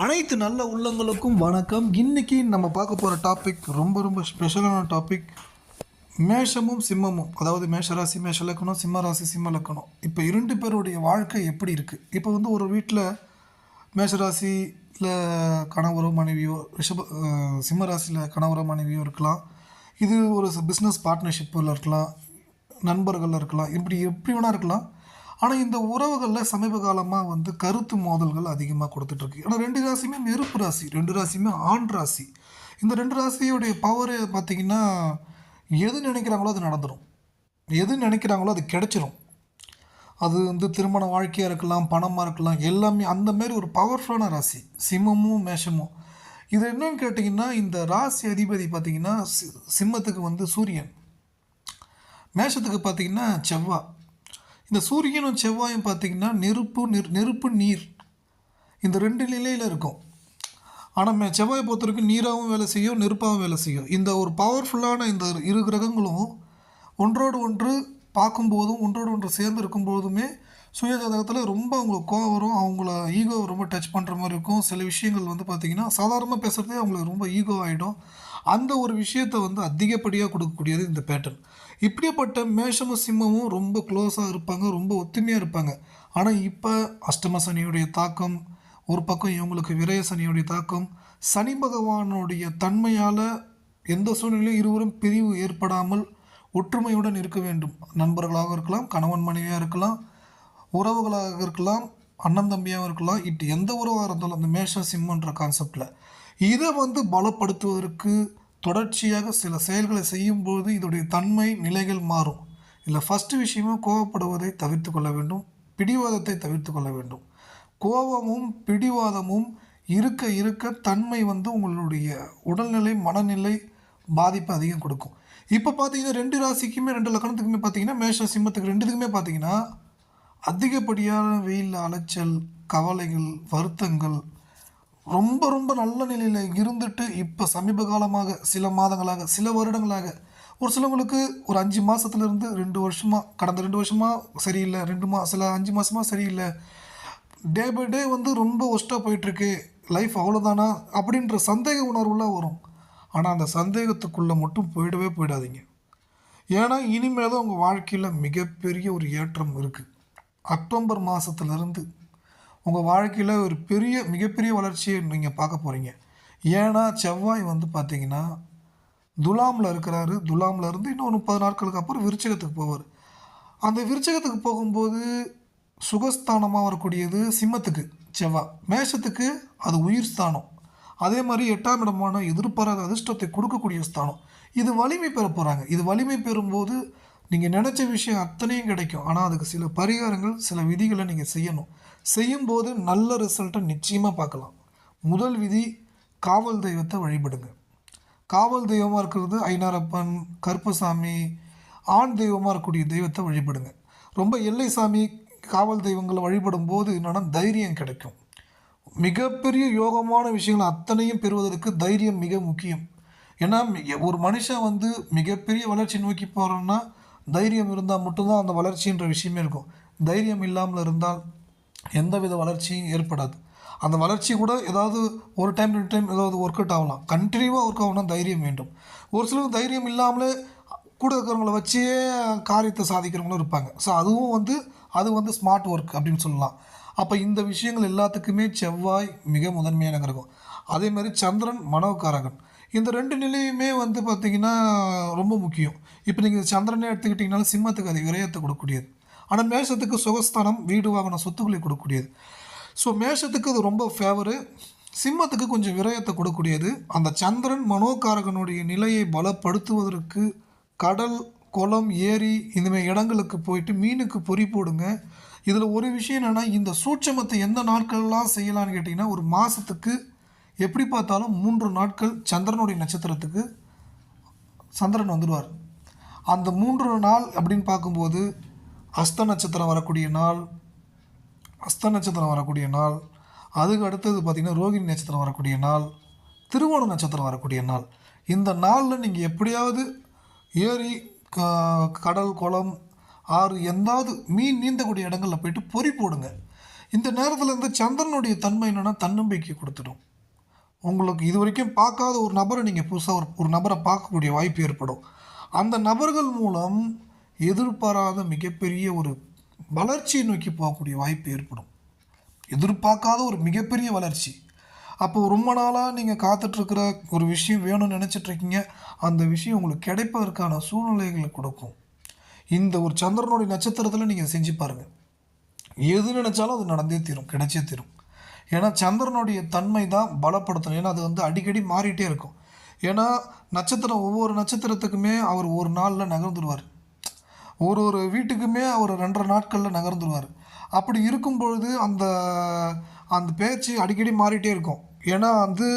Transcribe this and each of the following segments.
அனைத்து நல்ல உள்ளங்களுக்கும் வணக்கம். இன்னைக்கு நம்ம பார்க்க போகிற டாபிக் ரொம்ப ரொம்ப ஸ்பெஷலான டாபிக் மேஷமும் சிம்மமும். அதாவது மேஷராசி மேஷ லக்கணம் சிம்ம ராசி சிம்ம லக்கணம் இப்போ இரண்டு பேருடைய வாழ்க்கை எப்படி இருக்குது இப்போ வந்து ஒரு வீட்டில் மேஷராசியில் கணவரோ மனைவியோ ரிஷப சிம்மராசியில் சிம்ம ராசியில் கணவரோ மனைவியோ இருக்கலாம். இது ஒரு பிஸ்னஸ் பார்ட்னர்ஷிப்பில் இருக்கலாம். நண்பர்கள் இருக்கலாம். இப்படி எப்படி வேணால் இருக்கலாம். ஆனால் இந்த உறவுகளில் சமீப காலமாக வந்து கருத்து மோதல்கள் அதிகமாக கொடுத்துட்ருக்கு. ஏன்னா ரெண்டு ராசியுமே நெருப்பு ராசி ரெண்டு ராசியுமே ஆண் ராசி. இந்த ரெண்டு ராசியுடைய பவர் பார்த்திங்கன்னா எது நினைக்கிறாங்களோ அது நடந்துடும் எது நினைக்கிறாங்களோ அது கிடைச்சிரும். அது வந்து திருமண வாழ்க்கையாக இருக்கலாம் பணமாக இருக்கலாம் எல்லாமே அந்த மாதிரி ஒரு பவர்ஃபுல்லான ராசி. சிம்மமும் மேஷமும். இது என்னன்னு கேட்டிங்கன்னா இந்த ராசி அதிபதி பார்த்திங்கன்னா சி- சிம்மத்துக்கு வந்து சூரியன். மேஷத்துக்கு பார்த்தீங்கன்னா செவ்வாய் இந்த சூரியனும் செவ்வாயும் பார்த்தீங்கன்னா நெருப்பு நெரு நெருப்பு நீர். இந்த ரெண்டு நிலையில் இருக்கும். ஆனால் மே செவ்வாயை பொறுத்த வரைக்கும் நீராகவும் வேலை செய்யும் நெருப்பாகவும் வேலை செய்யும். இந்த ஒரு பவர்ஃபுல்லான இந்த இரு கிரகங்களும் ஒன்றோடு ஒன்று பார்க்கும்போதும் ஒன்றோடு ஒன்று சேர்ந்து இருக்கும்போதுமே சுயஜாதகத்தில் ரொம்ப அவங்களுக்கு கோவம் வரும். அவங்கள ஈகோ ரொம்ப டச் பண்ணுற மாதிரி இருக்கும். சில விஷயங்கள் வந்து பார்த்திங்கன்னா சாதாரணமாக பேசுகிறதே அவங்களுக்கு ரொம்ப ஈகோ ஆகிடும் அந்த ஒரு விஷயத்தை வந்து அதிகப்படியாக கொடுக்கக்கூடியது இந்த பேட்டர்ன் இப்படிப்பட்ட மேஷமும் சிம்மமும் ரொம்ப க்ளோஸாக இருப்பாங்க ரொம்ப ஒத்துமையாக இருப்பாங்க. ஆனால் இப்போ அஷ்டம சனியுடைய தாக்கம் ஒரு பக்கம் இவங்களுக்கு விரய சனியுடைய தாக்கம் சனி பகவானுடைய தன்மையால் எந்த சூழ்நிலையும் இருவரும் பிரிவு ஏற்படாமல் ஒற்றுமையுடன் இருக்க வேண்டும். நண்பர்களாக இருக்கலாம் கணவன் மனைவியாக இருக்கலாம் உறவுகளாக இருக்கலாம் அண்ணன் தம்பியாக இருக்கலாம். இட்டு எந்த உறவாக இருந்தாலும் அந்த மேஷ சிம்மன்ற கான்செப்டில் இதை வந்து பலப்படுத்துவதற்கு தொடர்ச்சியாக சில செயல்களை செய்யும்போது இதோடைய தன்மை நிலைகள் மாறும். இதில் ஃபஸ்ட்டு விஷயமா கோவப்படுவதை தவிர்த்து கொள்ள வேண்டும் பிடிவாதத்தை தவிர்த்து கொள்ள வேண்டும். கோபமும் பிடிவாதமும் இருக்க இருக்க தன்மை வந்து உங்களுடைய உடல்நிலை மனநிலை பாதிப்பு அதிகம் கொடுக்கும். இப்போ பார்த்தீங்கன்னா ரெண்டு ராசிக்குமே ரெண்டு லக்கணத்துக்குமே பார்த்தீங்கன்னா மேஷ சிம்மத்துக்கு ரெண்டுத்துக்குமே பார்த்தீங்கன்னா அதிகப்படியான வெயில் அலைச்சல் கவலைகள் வருத்தங்கள் ரொம்ப ரொம்ப நல்ல நிலையில் இருந்துட்டு இப்போ சமீப காலமாக சில மாதங்களாக சில வருடங்களாக ஒரு சிலவங்களுக்கு ஒரு அஞ்சு மாதத்துலேருந்து ரெண்டு வருஷமாக கடந்த ரெண்டு வருஷமாக சரியில்லை ரெண்டு மா சில அஞ்சு மாதமாக சரியில்லை. டே பை டே வந்து ரொம்ப ஒஸ்ட்டாக போயிட்டுருக்கு. லைஃப் அவ்வளோதானா அப்படின்ற சந்தேக உணர்வுலாம் வரும். ஆனால் அந்த சந்தேகத்துக்குள்ளே மட்டும் போயிடவே போயிடாதீங்க. ஏன்னா இனிமேல் தான் உங்கள் வாழ்க்கையில் மிகப்பெரிய ஒரு ஏற்றம் இருக்குது அக்டோபர் மாதத்துலேருந்து உங்கள் வாழ்க்கையில் ஒரு பெரிய மிகப்பெரிய வளர்ச்சியை நீங்கள் பார்க்க போகிறீங்க ஏன்னா செவ்வாய் வந்து பார்த்தீங்கன்னா துலாமில் இருக்கிறாரு. துலாமில் இருந்து இன்னும் முப்பது நாட்களுக்கு அப்புறம் விருச்சகத்துக்கு போவார். அந்த விருச்சகத்துக்கு போகும்போது சுகஸ்தானமாக வரக்கூடியது சிம்மத்துக்கு செவ்வாய். மேஷத்துக்கு அது உயிர் ஸ்தானம். அதே மாதிரி எட்டாம் இடமான எதிர்பாராத அதிர்ஷ்டத்தை கொடுக்கக்கூடிய ஸ்தானம். இது வலிமை பெற போகிறாங்க இது வலிமை பெறும்போது நீங்கள் நினச்ச விஷயம் அத்தனையும் கிடைக்கும். ஆனால் அதுக்கு சில பரிகாரங்கள் சில விதிகளை நீங்கள் செய்யணும். செய்யும்போது நல்ல ரிசல்ட்டை நிச்சயமாக பார்க்கலாம். முதல் விதி காவல் தெய்வத்தை வழிபடுங்க. காவல் தெய்வமாக இருக்கிறது ஐநாரப்பன் கருப்பசாமி ஆண் தெய்வமாக இருக்கக்கூடிய தெய்வத்தை வழிபடுங்க. ரொம்ப எல்லை சாமி காவல் தெய்வங்களை வழிபடும் போது என்னென்னா தைரியம் கிடைக்கும். மிகப்பெரிய யோகமான விஷயங்கள் அத்தனையும் பெறுவதற்கு தைரியம் மிக முக்கியம். ஏன்னா மிக- ஒரு மனுஷன் வந்து மிகப்பெரிய வளர்ச்சி நோக்கி போகிறோன்னா தைரியம் இருந்தால் மட்டும்தான் அந்த வளர்ச்சின்ற விஷயமே இருக்கும். தைரியம் இல்லாமல் இருந்தால் எந்தவித வளர்ச்சியும் ஏற்படாது. அந்த வளர்ச்சி கூட ஏதாவது ஒரு டைம் ரெண்டு டைம் ஏதாவது ஒர்க் அவுட் ஆகலாம். கண்டினியூவாக ஒர்க் ஆகணும்னா தைரியம் வேண்டும். ஒரு சிலர் தைரியம் இல்லாமலே கூட இருக்கிறவங்கள வச்சே காரியத்தை சாதிக்கிறவங்களும் இருப்பாங்க. ஸோ அதுவும் வந்து அது வந்து ஸ்மார்ட் ஒர்க் அப்படின்னு சொல்லலாம். அப்போ இந்த விஷயங்கள் எல்லாத்துக்குமே செவ்வாய் மிக முதன்மையான கிரகம் அதே மாதிரி சந்திரன் மனோகாரகன். இந்த ரெண்டு நிலையுமே வந்து பார்த்திங்கன்னா ரொம்ப முக்கியம். இப்போ நீங்கள் சந்திரனே எடுத்துக்கிட்டிங்கனாலும் சிம்மத்துக்கு அது விரயத்தை கொடுக்கக்கூடியது. ஆனால் மேஷத்துக்கு சுகஸ்தானம் வீடு வாங்கின சொத்துக்களை கொடுக்கக்கூடியது. ஸோ மேஷத்துக்கு அது ரொம்ப ஃபேவரு சிம்மத்துக்கு கொஞ்சம் விரயத்தை கொடுக்கக்கூடியது. அந்த சந்திரன் மனோகாரகனுடைய நிலையை பலப்படுத்துவதற்கு கடல் குளம் ஏரி இந்தமாதிரி இடங்களுக்கு போயிட்டு மீனுக்கு பொறி போடுங்க. இதில் ஒரு விஷயம் என்னென்னா இந்த சூட்சமத்தை எந்த நாட்கள்லாம் செய்யலான்னு கேட்டிங்கன்னா ஒரு மாதத்துக்கு எப்படி பார்த்தாலும் மூன்று நாட்கள் சந்திரனுடைய நட்சத்திரத்துக்கு சந்திரன் வந்துடுவார். அந்த மூன்று நாள் அப்படின்னு பார்க்கும்போது அஸ்த நட்சத்திரம் வரக்கூடிய நாள் அஸ்த நட்சத்திரம் வரக்கூடிய நாள் அதுக்கு அடுத்தது பார்த்திங்கன்னா ரோகிணி நட்சத்திரம் வரக்கூடிய நாள் திருவோண நட்சத்திரம் வரக்கூடிய நாள். இந்த நாளில் நீங்கள் எப்படியாவது ஏரி க- கடல் குளம் ஆறு எந்தாவது மீன் நீந்தக்கூடிய இடங்களில் போயிட்டு பொறி போடுங்க. இந்த நேரத்தில் இருந்து சந்திரனுடைய தன்மை என்னென்னா தன்னம்பிக்கை கொடுத்துடும். உங்களுக்கு இது வரைக்கும் பார்க்காத ஒரு நபரை நீங்கள் புதுசாக ஒரு ஒரு நபரை பார்க்கக்கூடிய வாய்ப்பு ஏற்படும். அந்த நபர்கள் மூலம் எதிர்பாராத மிகப்பெரிய ஒரு வளர்ச்சியை நோக்கி போகக்கூடிய வாய்ப்பு ஏற்படும். எதிர்பார்க்காத ஒரு மிகப்பெரிய வளர்ச்சி. அப்போ ரொம்ப நாளாக நீங்கள் காத்துட்ருக்கிற ஒரு விஷயம் வேணும்னு நினச்சிட்ருக்கீங்க. அந்த விஷயம் உங்களுக்கு கிடைப்பதற்கான சூழ்நிலைகளை கொடுக்கும். இந்த ஒரு சந்திரனுடைய நட்சத்திரத்தில் நீங்கள் செஞ்சு பாருங்கள் எது நினச்சாலும் அது நடந்தே தீரும் கிடைச்சே தீரும். ஏன்னா சந்திரனுடைய தன்மை தான் பலப்படுத்தணும். ஏன்னா அது வந்து அடிக்கடி மாறிட்டே இருக்கும். ஏன்னா நட்சத்திரம் ஒவ்வொரு நட்சத்திரத்துக்குமே அவர் ஒரு நாளில் நகர்ந்துருவார். ஒரு ஒரு வீட்டுக்குமே அவர் ரெண்டரை நாட்களில் நகர்ந்துருவார். அப்படி இருக்கும் பொழுது அந்த அந்த பேச்சு அடிக்கடி மாறிட்டே இருக்கும். ஏன்னா வந்து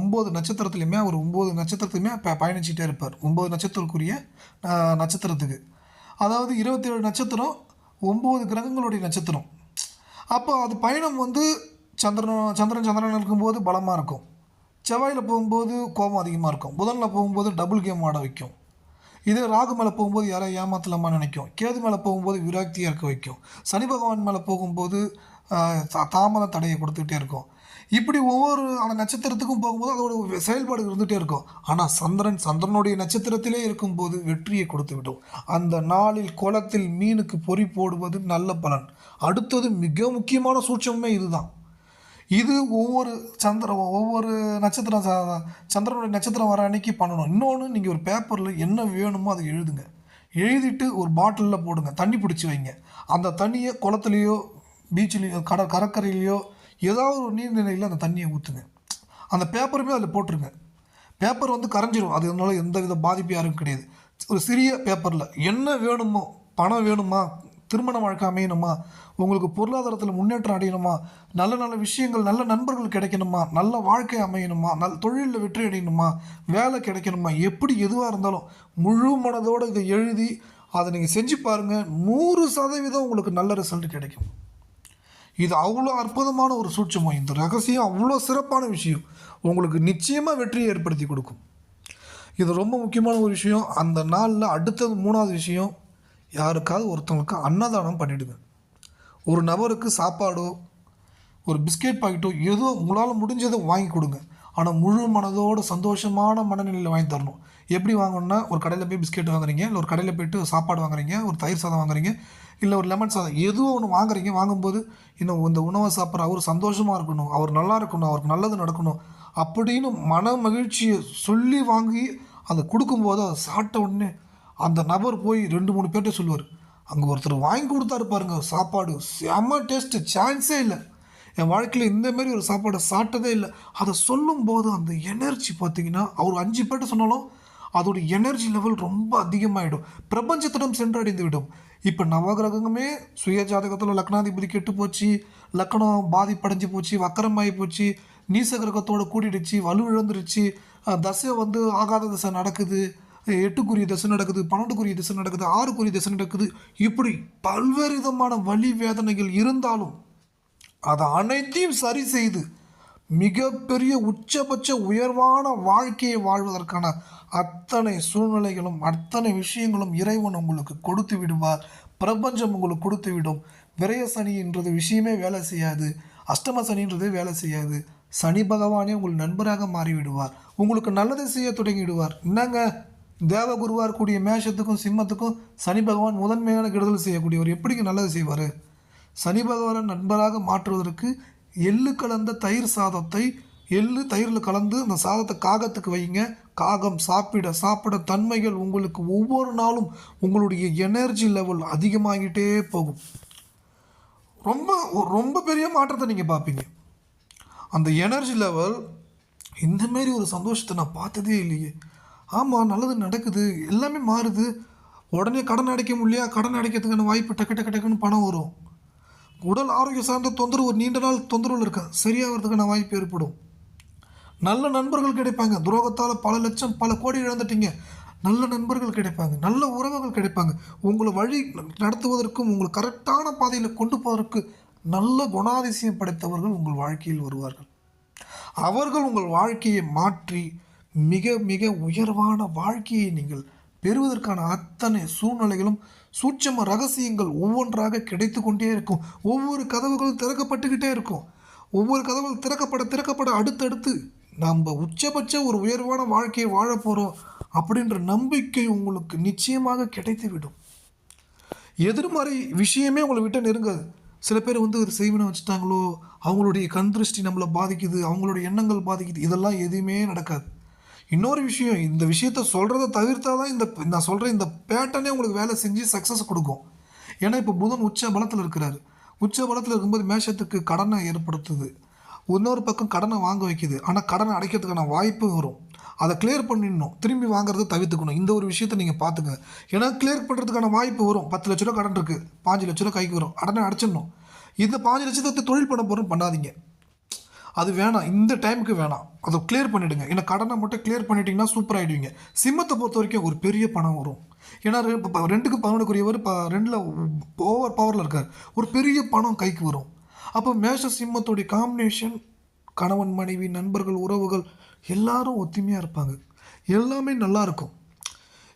ஒம்பது நட்சத்திரத்துலையுமே அவர் ஒம்பது நட்சத்திரத்துலையுமே ப பயணிச்சுட்டே இருப்பார். ஒம்பது நட்சத்திரக்குரிய நட்சத்திரத்துக்கு. அதாவது இருபத்தேழு நட்சத்திரம் ஒம்பது கிரகங்களுடைய நட்சத்திரம். அப்போ அது பயணம் வந்து சந்திரன் சந்திரன் சந்திரன் இருக்கும்போது பலமாக இருக்கும். செவ்வாயில் போகும்போது கோபம் அதிகமாக இருக்கும். புதனில் போகும்போது டபுள் கேம் ஆட வைக்கும். இதே ராகு மேலே போகும்போது யாரையும் ஏமாத்தலாமா நினைக்கும். கேது மேலே போகும்போது விராக்தியாக இருக்க வைக்கும். சனி பகவான் மேலே போகும்போது தாமத தடையை கொடுத்துக்கிட்டே இருக்கும். இப்படி ஒவ்வொரு அந்த நட்சத்திரத்துக்கும் போகும்போது அதோட செயல்பாடு இருந்துகிட்டே இருக்கும். ஆனால் சந்திரன் சந்திரனுடைய நட்சத்திரத்திலே இருக்கும்போது வெற்றியை கொடுத்து விடும். அந்த நாளில் குளத்தில் மீனுக்கு பொறி போடுவது நல்ல பலன். அடுத்தது மிக முக்கியமான சூட்சமே இதுதான். இது ஒவ்வொரு சந்திரம் ஒவ்வொரு நட்சத்திரம் சந்திரனுடைய நட்சத்திரம் வர அன்னைக்கு பண்ணணும். இன்னொன்று நீங்கள் ஒரு பேப்பரில் என்ன வேணுமோ அதை எழுதுங்க. எழுதிட்டு ஒரு பாட்டிலில் போடுங்க. தண்ணி பிடிச்சி வைங்க. அந்த தண்ணியை குளத்துலேயோ பீச்சிலேயோ கட கடற்கரையிலையோ ஏதாவது ஒரு நீர்நிலையில் அந்த தண்ணியை ஊற்றுங்க அந்த பேப்பருமே அதில் போட்டுருங்க. பேப்பர் வந்து கரைஞ்சிரும். அது அதனால எந்த வித பாதிப்பு யாரும் கிடையாது. ஒரு சிறிய பேப்பரில் என்ன வேணுமோ பணம் வேணுமா திருமண வாழ்க்கை அமையணுமா? உங்களுக்கு பொருளாதாரத்தில் முன்னேற்றம் அடையணுமா? நல்ல நல்ல விஷயங்கள் நல்ல நண்பர்கள் கிடைக்கணுமா? நல்ல வாழ்க்கை அமையணுமா? நல் தொழிலில் வெற்றி அடையணுமா? வேலை கிடைக்கணுமா? எப்படி எதுவாக இருந்தாலும் முழு மனதோடு இதை எழுதி அதை நீங்கள் செஞ்சு பாருங்கள் நூறு சதவீதம் உங்களுக்கு நல்ல ரிசல்ட் கிடைக்கும். இது அவ்வளோ அற்புதமான ஒரு சூட்சமம். இந்த ரகசியம் அவ்வளோ சிறப்பான விஷயம். உங்களுக்கு நிச்சயமாக வெற்றியை ஏற்படுத்தி கொடுக்கும். இது ரொம்ப முக்கியமான ஒரு விஷயம். அந்த நாளில் அடுத்தது மூணாவது விஷயம். யாருக்காவது ஒருத்தவங்களுக்கு அன்னதானம் பண்ணிவிடுங்க ஒரு நபருக்கு சாப்பாடோ ஒரு பிஸ்கெட் பாக்கெட்டோ ஏதோ உங்களால் முடிஞ்சதை வாங்கி கொடுங்க. ஆனால் முழு மனதோட சந்தோஷமான மனநிலையில் வாங்கி தரணும். எப்படி வாங்கணும்னா ஒரு கடையில் போய் பிஸ்கெட் வாங்குறீங்க இல்லை ஒரு கடையில் போயிட்டு சாப்பாடு வாங்குறீங்க ஒரு தயிர் சாதம் வாங்குறீங்க இல்லை ஒரு லெமன் சாதம் எதுவோ ஒன்று வாங்குறீங்க வாங்கும்போது இன்னும் இந்த உணவை சாப்பிட்ற அவர் சந்தோஷமாக இருக்கணும் அவர் நல்லா இருக்கணும் அவருக்கு நல்லது நடக்கணும் அப்படின்னு மன மகிழ்ச்சியை சொல்லி வாங்கி அதை கொடுக்கும்போது அதை சாப்பிட்ட உடனே அந்த நபர் போய் ரெண்டு மூணு பேர்கிட்ட சொல்லுவார். அங்கே ஒருத்தர் வாங்கி கொடுத்தாரு பாருங்க சாப்பாடு. செம்ம டேஸ்ட்டு சான்ஸே இல்லை. என் வாழ்க்கையில் இந்தமாரி ஒரு சாப்பாடை சாப்பிட்டதே இல்லை. அதை சொல்லும்போது அந்த எனர்ஜி பார்த்தீங்கன்னா அவர் அஞ்சு பேர்ட்ட சொன்னாலும் அதோட எனர்ஜி லெவல் ரொம்ப அதிகமாகிடும் பிரபஞ்சத்திடம் சென்றடைந்து விடும் இப்போ நவகிரகமே சுய ஜாதகத்தில் லக்னாதிபதி கெட்டு போச்சு லக்னம் பாதிப்படைஞ்சு போச்சு வக்கரமாகி போச்சு நீச கிரகத்தோடு கூட்டிடுச்சு வலு இழந்துருச்சு தசை வந்து ஆகாத தசை நடக்குது எட்டுக்குரிய திசை நடக்குது பன்னெண்டுக்குரிய திசை நடக்குது ஆறுக்குரிய திசை நடக்குது. இப்படி பல்வேறு விதமான வலி வேதனைகள் இருந்தாலும் அதை அனைத்தையும் சரி செய்து மிகப்பெரிய உச்சபட்ச உயர்வான வாழ்க்கையை வாழ்வதற்கான அத்தனை சூழ்நிலைகளும் அத்தனை விஷயங்களும் இறைவன் உங்களுக்கு கொடுத்து விடுவார். பிரபஞ்சம் உங்களுக்கு கொடுத்து விடும். விரய சனின்றது விஷயமே வேலை செய்யாது. அஷ்டம சனின்றதே வேலை செய்யாது. சனி பகவானே உங்கள் நண்பராக மாறிவிடுவார். உங்களுக்கு நல்லதை செய்ய தொடங்கிவிடுவார். என்னங்க? தேவகுருவாக இருக்கக்கூடிய மேஷத்துக்கும் சிம்மத்துக்கும் சனி பகவான் முதன்மையான கெடுதல் செய்யக்கூடியவர். எப்படிங்க நல்லது செய்வார்? சனி பகவானை நண்பராக மாற்றுவதற்கு எள்ளு கலந்த தயிர் சாதத்தை எள்ளு தயிரில் கலந்து அந்த சாதத்தை காகத்துக்கு வைங்க காகம் சாப்பிட சாப்பிட தன்மைகள் உங்களுக்கு ஒவ்வொரு நாளும் உங்களுடைய எனர்ஜி லெவல் அதிகமாகிட்டே போகும். ரொம்ப ரொம்ப பெரிய மாற்றத்தை நீங்கள் பார்ப்பீங்க. அந்த எனர்ஜி லெவல் இந்த மாரி ஒரு சந்தோஷத்தை நான் பார்த்ததே இல்லையே. ஆமாம் நல்லது நடக்குது. எல்லாமே மாறுது. உடனே கடன் அடைக்க முடியலையா? கடன் அடைக்கிறதுக்கான வாய்ப்பு டக்கு டக்கு டக்குன்னு பணம் வரும். உடல் ஆரோக்கியம் சார்ந்த தொந்தரவு ஒரு நீண்ட நாள் தொந்தரவில் இருக்கா? சரியாகிறதுக்கான வாய்ப்பு ஏற்படும். நல்ல நண்பர்கள் கிடைப்பாங்க. துரோகத்தால் பல லட்சம் பல கோடி இழந்துட்டீங்க. நல்ல நண்பர்கள் கிடைப்பாங்க. நல்ல உறவுகள் கிடைப்பாங்க. உங்களை வழி நடத்துவதற்கும் உங்களை கரெக்டான பாதையில் கொண்டு போவதற்கு நல்ல குணாதிசயம் படைத்தவர்கள் உங்கள் வாழ்க்கையில் வருவார்கள். அவர்கள் உங்கள் வாழ்க்கையை மாற்றி மிக மிக உயர்வான வாழ்க்கையை நீங்கள் பெறுவதற்கான அத்தனை சூழ்நிலைகளும் சூட்சம ரகசியங்கள் ஒவ்வொன்றாக கிடைத்து கொண்டே இருக்கும். ஒவ்வொரு கதவுகளும் திறக்கப்பட்டுக்கிட்டே இருக்கும். ஒவ்வொரு கதவுகள் திறக்கப்பட திறக்கப்பட அடுத்தடுத்து நம்ம உச்சபட்ச ஒரு உயர்வான வாழ்க்கையை வாழ போகிறோம் அப்படின்ற நம்பிக்கை உங்களுக்கு நிச்சயமாக கிடைத்துவிடும். எதிர்மறை விஷயமே உங்களை விட்டு நெருங்காது. சில பேர் வந்து ஒரு செய்வினை வச்சுட்டாங்களோ அவங்களுடைய கண் திருஷ்டி நம்மளை பாதிக்குது அவங்களுடைய எண்ணங்கள் பாதிக்குது இதெல்லாம் எதுவுமே நடக்காது. இன்னொரு விஷயம் இந்த விஷயத்த சொல்கிறத தவிர்த்தா தான் இந்த நான் சொல்கிற இந்த பேட்டர்னே உங்களுக்கு வேலை செஞ்சு சக்ஸஸ் கொடுக்கும். ஏன்னா இப்போ புதன் உச்ச பலத்தில் இருக்கிறாரு. உச்ச பலத்தில் இருக்கும்போது மேஷத்துக்கு கடனை ஏற்படுத்துது. இன்னொரு பக்கம் கடனை வாங்க வைக்குது. ஆனால் கடனை அடைக்கிறதுக்கான வாய்ப்பு வரும். அதை கிளியர் பண்ணிடணும். திரும்பி வாங்குறதை தவிர்த்துக்கணும். இந்த ஒரு விஷயத்தை நீங்கள் பார்த்துங்க ஏன்னா கிளியர் பண்ணுறதுக்கான வாய்ப்பு வரும். பத்து லட்ச ரூபா கடன் இருக்குது பாஞ்சு லட்ச ரூபா கைக்கு வரும். கடனை அடைச்சிடணும். இந்த பாஞ்சு லட்சத்தை தொழில் பண்ண போகிறோம் பண்ணாதீங்க. அது வேணாம் இந்த டைமுக்கு வேணாம். அதை கிளியர் பண்ணிவிடுங்க ஏன்னா கடனை மட்டும் கிளியர் பண்ணிட்டீங்கன்னா சூப்பர் ஆகிடுவீங்க சிம்மத்தை பொறுத்த வரைக்கும் ஒரு பெரிய பணம் வரும். ஏன்னா ரெ- ரெண்டுக்கு பதினொன்றுக்குரியவர் இப்போ ரெண்டில் ஓவர் பவரில் இருக்கார். ஒரு பெரிய பணம் கைக்கு வரும். அப்போ மேஷ சிம்மத்துடைய காம்பினேஷன் கணவன் மனைவி நண்பர்கள் உறவுகள் எல்லாரும் ஒத்துமையாக இருப்பாங்க. எல்லாமே நல்லா இருக்கும்.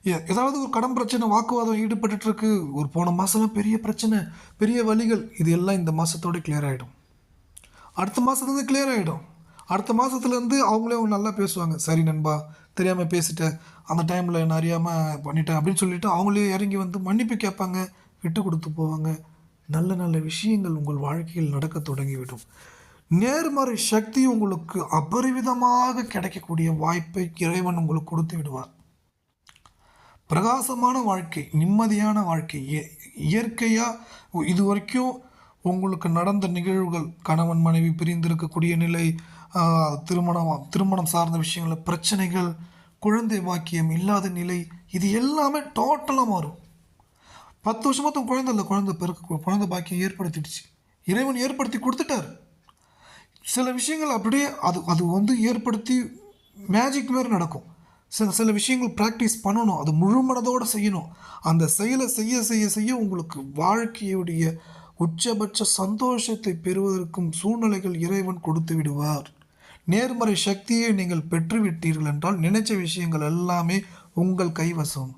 ஏ- ஏதாவது ஒரு கடன் பிரச்சனை வாக்குவாதம் ஈடுபட்டுருக்கு ஒரு போன மாதம்லாம் பெரிய பிரச்சனை பெரிய வழிகள். இது எல்லாம் இந்த மாதத்தோட கிளியர் ஆகிடும் அடுத்த மாதத்துலேருந்து கிளியர் ஆகிடும் அடுத்த மாதத்துலேருந்து அவங்களே அவங்க நல்லா பேசுவாங்க. சரி நண்பா தெரியாமல் பேசிட்டேன் அந்த டைமில் நான் அறியாமல் பண்ணிட்டேன் அப்படின்னு சொல்லிட்டு அவங்களே இறங்கி வந்து மன்னிப்பு கேட்பாங்க. விட்டு கொடுத்து போவாங்க. நல்ல நல்ல விஷயங்கள் உங்கள் வாழ்க்கையில் நடக்க தொடங்கிவிடும். நேர்மறை சக்தி உங்களுக்கு அபரிவிதமாக கிடைக்கக்கூடிய வாய்ப்பை இறைவன் உங்களுக்கு கொடுத்து விடுவார். பிரகாசமான வாழ்க்கை நிம்மதியான வாழ்க்கை இயற்கையாக இது வரைக்கும் உங்களுக்கு நடந்த நிகழ்வுகள் கணவன் மனைவி பிரிந்திருக்கக்கூடிய நிலை திருமணம் திருமணம் சார்ந்த விஷயங்கள் பிரச்சனைகள் குழந்தை பாக்கியம் இல்லாத நிலை இது எல்லாமே டோட்டலாக மாறும். பத்து வருஷமாக தன் குழந்தை இல்லை குழந்தை பிறக்க குழந்தை பாக்கியம் ஏற்படுத்திடுச்சு. இறைவன் ஏற்படுத்தி கொடுத்துட்டார். சில விஷயங்கள் அப்படியே அது அது வந்து ஏற்படுத்தி மேஜிக் மாதிரி நடக்கும். சில சில விஷயங்கள் ப்ராக்டிஸ் பண்ணணும் அது முழு மனதோடு செய்யணும். அந்த செயலை செய்ய செய்ய செய்ய உங்களுக்கு வாழ்க்கையுடைய உச்சபட்ச சந்தோஷத்தை பெறுவதற்கும் சூழ்நிலைகள் இறைவன் கொடுத்து விடுவார். நேர்மறை சக்தியை நீங்கள் பெற்றுவிட்டீர்கள் என்றால் நினைச்ச விஷயங்கள் எல்லாமே உங்கள் கைவசம்.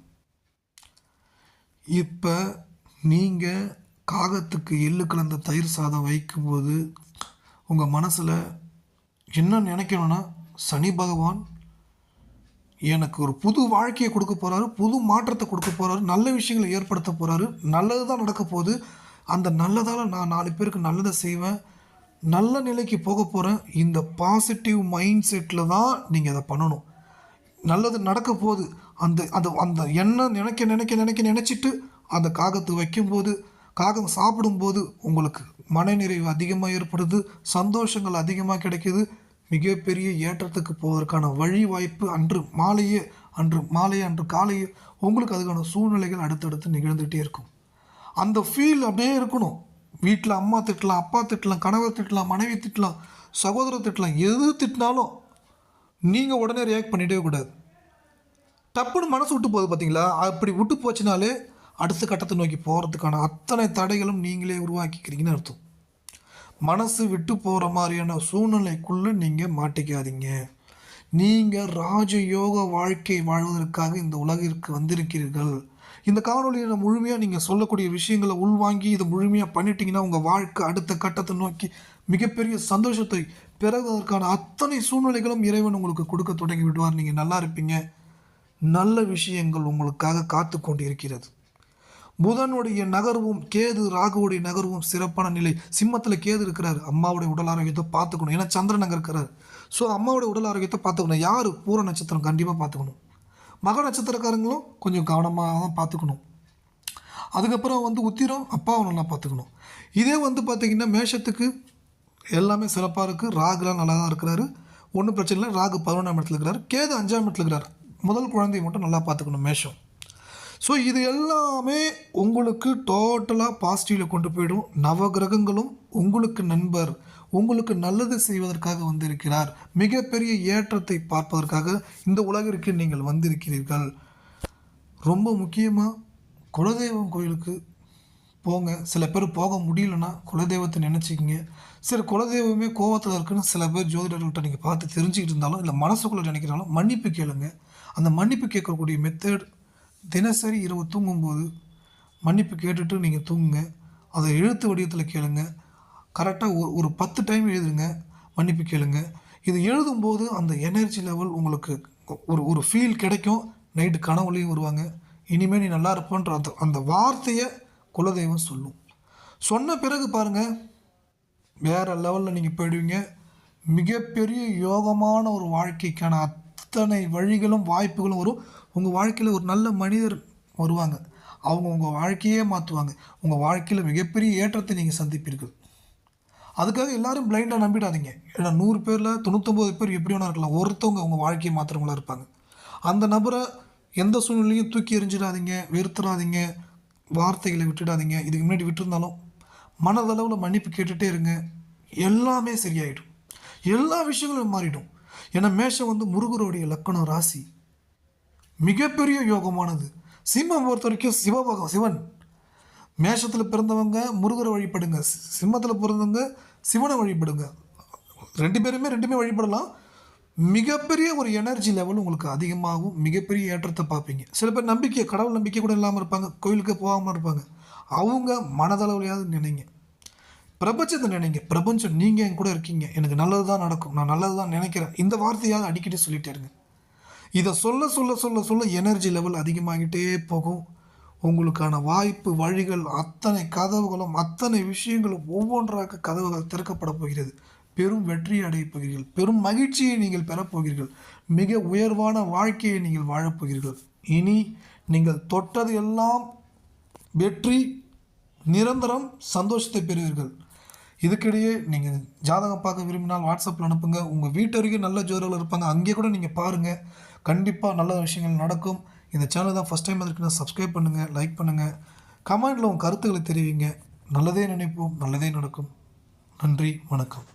இப்போ நீங்கள் காகத்துக்கு எள்ளு கலந்த தயிர் சாதம் வைக்கும்போது உங்கள் மனசில் என்ன நினைக்கணும்னா சனி பகவான் எனக்கு ஒரு புது வாழ்க்கையை கொடுக்க போகிறாரு புது மாற்றத்தை கொடுக்க போகிறாரு நல்ல விஷயங்களை ஏற்படுத்த போகிறாரு நல்லது தான் நடக்க போகுது அந்த நல்லதால் நான் நாலு பேருக்கு நல்லதை செய்வேன். நல்ல நிலைக்கு போக போகிறேன் இந்த பாசிட்டிவ் மைண்ட் செட்டில் தான் நீங்கள் அதை பண்ணணும். நல்லது நடக்க போகுது. அந்த அந்த அந்த எண்ணம் நினைக்க நினைக்க நினைக்க நினச்சிட்டு அந்த காகத்தை வைக்கும்போது காகம் சாப்பிடும்போது உங்களுக்கு மனநிறைவு அதிகமாக ஏற்படுது. சந்தோஷங்கள் அதிகமாக கிடைக்கிது. மிகப்பெரிய ஏற்றத்துக்கு போவதற்கான வழி வாய்ப்பு அன்று மாலையே அன்று மாலையே அன்று காலையே உங்களுக்கு அதுக்கான சூழ்நிலைகள் அடுத்தடுத்து நிகழ்ந்துகிட்டே இருக்கும். அந்த ஃபீல் அப்படியே இருக்கணும். வீட்டில் அம்மா திட்டலாம் அப்பா திட்டலாம் கணவர் திட்டலாம் மனைவி திட்டலாம் சகோதரர் திட்டலாம் எது திட்டினாலும் நீங்கள் உடனே ரியாக்ட் பண்ணிட்டே கூடாது. டப்புன்னு மனசு விட்டு போகுது பார்த்தீங்களா அப்படி விட்டு போச்சுனாலே அடுத்த கட்டத்தை நோக்கி போகிறதுக்கான அத்தனை தடைகளும் நீங்களே உருவாக்கிக்கிறீங்கன்னு அர்த்தம். மனசு விட்டு போகிற மாதிரியான சூழ்நிலைக்குள்ளே நீங்கள் மாட்டிக்காதீங்க. நீங்கள் ராஜயோக வாழ்க்கை வாழ்வதற்காக இந்த உலகிற்கு வந்திருக்கிறீர்கள். இந்த காணொலியில் முழுமையாக நீங்கள் சொல்லக்கூடிய விஷயங்களை உள்வாங்கி இதை முழுமையாக பண்ணிட்டீங்கன்னா உங்கள் வாழ்க்கை அடுத்த கட்டத்தை நோக்கி மிகப்பெரிய சந்தோஷத்தை பிறகுவதற்கான அத்தனை சூழ்நிலைகளும் இறைவன் உங்களுக்கு கொடுக்க தொடங்கி விடுவார். நீங்கள் நல்லா இருப்பீங்க. நல்ல விஷயங்கள் உங்களுக்காக காத்து கொண்டு இருக்கிறது புதனுடைய நகர்வும் கேது ராகுவுடைய நகர்வும் சிறப்பான நிலை. சிம்மத்தில் கேது இருக்கிறார். அம்மாவுடைய உடல் ஆரோக்கியத்தை பார்த்துக்கணும். ஏன்னா சந்திரன் அங்கே இருக்கிறார். ஸோ அம்மாவுடைய உடல் ஆரோக்கியத்தை பார்த்துக்கணும். யார்? பூர நட்சத்திரம். கண்டிப்பாக பார்த்துக்கணும். மக நட்சத்திரக்காரங்களும் கொஞ்சம் கவனமாக தான் பார்த்துக்கணும். அதுக்கப்புறம் வந்து உத்திரம் அப்பாவை நல்லா பார்த்துக்கணும். இதே வந்து பார்த்திங்கன்னா மேஷத்துக்கு எல்லாமே சிறப்பாக இருக்குது ராகுலாம் நல்லா தான் இருக்கிறாரு. ஒன்றும் பிரச்சனை இல்லை. ராகு பதினொன்றாம் இடத்துல இருக்கிறாரு. கேது அஞ்சாம் இடத்துல இருக்கிறார். முதல் குழந்தையை மட்டும் நல்லா பார்த்துக்கணும் மேஷம். ஸோ இது எல்லாமே உங்களுக்கு டோட்டலாக பாசிட்டிவில் கொண்டு போயிடும். நவகிரகங்களும் உங்களுக்கு நண்பர். உங்களுக்கு நல்லது செய்வதற்காக வந்திருக்கிறார். மிகப்பெரிய ஏற்றத்தை பார்ப்பதற்காக இந்த உலகிற்கு நீங்கள் வந்திருக்கிறீர்கள். ரொம்ப முக்கியமாக குலதெய்வம் கோயிலுக்கு போங்க. சில பேர் போக முடியலன்னா குலதெய்வத்தை நினச்சிக்கிங்க. சில குலதெய்வமே கோவத்தில் இருக்குன்னு சில பேர் ஜோதிடர்கள்ட்ட நீங்கள் பார்த்து தெரிஞ்சுக்கிட்டு இருந்தாலும் இல்லை மனசுக்குள்ளே நினைக்கிறாலும் மன்னிப்பு கேளுங்க. அந்த மன்னிப்பு கேட்கக்கூடிய மெத்தட் தினசரி இரவு தூங்கும்போது மன்னிப்பு கேட்டுட்டு நீங்கள் தூங்குங்க. அதை எழுத்து வடிவத்தில் கேளுங்கள் கரெக்டாக ஒரு ஒரு பத்து டைம் எழுதுங்க மன்னிப்பு கேளுங்க. இது எழுதும்போது அந்த எனர்ஜி லெவல் உங்களுக்கு ஒரு ஒரு ஃபீல் கிடைக்கும். நைட்டு கனவுலையும் வருவாங்க. இனிமேல் நீ நல்லா இருப்போன்ற அந்த அந்த வார்த்தையை குலதெய்வம் சொல்லும். சொன்ன பிறகு பாருங்கள் வேறு லெவலில் நீங்கள் போயிடுவீங்க. மிகப்பெரிய யோகமான ஒரு வாழ்க்கைக்கான அத்தனை வழிகளும் வாய்ப்புகளும் வரும். உங்கள் வாழ்க்கையில் ஒரு நல்ல மனிதர் வருவாங்க. அவங்க உங்கள் வாழ்க்கையே மாற்றுவாங்க உங்கள் வாழ்க்கையில் மிகப்பெரிய ஏற்றத்தை நீங்கள் சந்திப்பீர்கள். அதுக்காக எல்லாரும் பிளைண்டாக நம்பிடாதீங்க. ஏன்னா நூறு பேரில் தொண்ணூத்தொம்பது பேர் எப்படி வேணா இருக்கலாம். ஒருத்தவங்க அவங்க வாழ்க்கையை மாற்றுறவங்களா இருப்பாங்க. அந்த நபரை எந்த சூழ்நிலையும் தூக்கி எறிஞ்சிடாதீங்க வெறுத்துடாதீங்க வார்த்தைகளை விட்டுடாதீங்க. இதுக்கு முன்னாடி விட்டுருந்தாலும் மனதளவில் மன்னிப்பு கேட்டுகிட்டே இருங்க. எல்லாமே சரியாயிடும். எல்லா விஷயங்களும் மாறிடும். ஏன்னா மேஷம் வந்து முருகருடைய லக்கணம் ராசி. மிகப்பெரிய யோகமானது. சிம்மம் பொறுத்த வரைக்கும் சிவபகம் சிவன். மேஷத்தில் பிறந்தவங்க முருகரை வழிபடுங்க. சிம்மத்தில் பிறந்தவங்க சிவனை வழிபடுங்க. ரெண்டு பேருமே ரெண்டுமே வழிபடலாம். மிகப்பெரிய ஒரு எனர்ஜி லெவல் உங்களுக்கு அதிகமாகும். மிகப்பெரிய ஏற்றத்தை பார்ப்பீங்க. சில பேர் நம்பிக்கை கடவுள் நம்பிக்கை கூட இல்லாமல் இருப்பாங்க. கோயிலுக்கு போகாமல் இருப்பாங்க. அவங்க மனதளவுலையாவது நினைங்க. பிரபஞ்சத்தை நினைங்க. பிரபஞ்சம் நீங்கள் என் கூட இருக்கீங்க. எனக்கு நல்லது தான் நடக்கும். நான் நல்லது தான் நினைக்கிறேன். இந்த வார்த்தையாவது அடிக்கடி சொல்லிட்டே இருங்க. இதை சொல்ல சொல்ல சொல்ல சொல்ல எனர்ஜி லெவல் அதிகமாகிட்டே போகும். உங்களுக்கான வாய்ப்பு வழிகள் அத்தனை கதவுகளும் அத்தனை விஷயங்களும் ஒவ்வொன்றாக கதவுகள் திறக்கப்பட போகிறது. பெரும் வெற்றி அடையப் போகிறீர்கள். பெரும் மகிழ்ச்சியை நீங்கள் பெறப்போகிறீர்கள் மிக உயர்வான வாழ்க்கையை நீங்கள் வாழப்போகிறீர்கள் இனி நீங்கள் தொட்டது எல்லாம் வெற்றி நிரந்தரம் சந்தோஷத்தை பெறுவீர்கள். இதுக்கிடையே நீங்கள் ஜாதகம் பார்க்க விரும்பினால் வாட்ஸ்அப்பில் அனுப்புங்க. உங்கள் வீட்டு அருகே நல்ல ஜோதிடர்கள் இருப்பாங்க. அங்கே கூட நீங்கள் பாருங்கள் கண்டிப்பாக நல்ல விஷயங்கள் நடக்கும். இந்த சேனல் தான் ஃபஸ்ட் டைம் வந்திருக்குன்னா சப்ஸ்கிரைப் பண்ணுங்கள் லைக் பண்ணுங்கள் கமெண்டில் உங்கள் கருத்துக்களை தெரிவிங்க. நல்லதே நினைப்போம் நல்லதே நடக்கும். நன்றி வணக்கம்.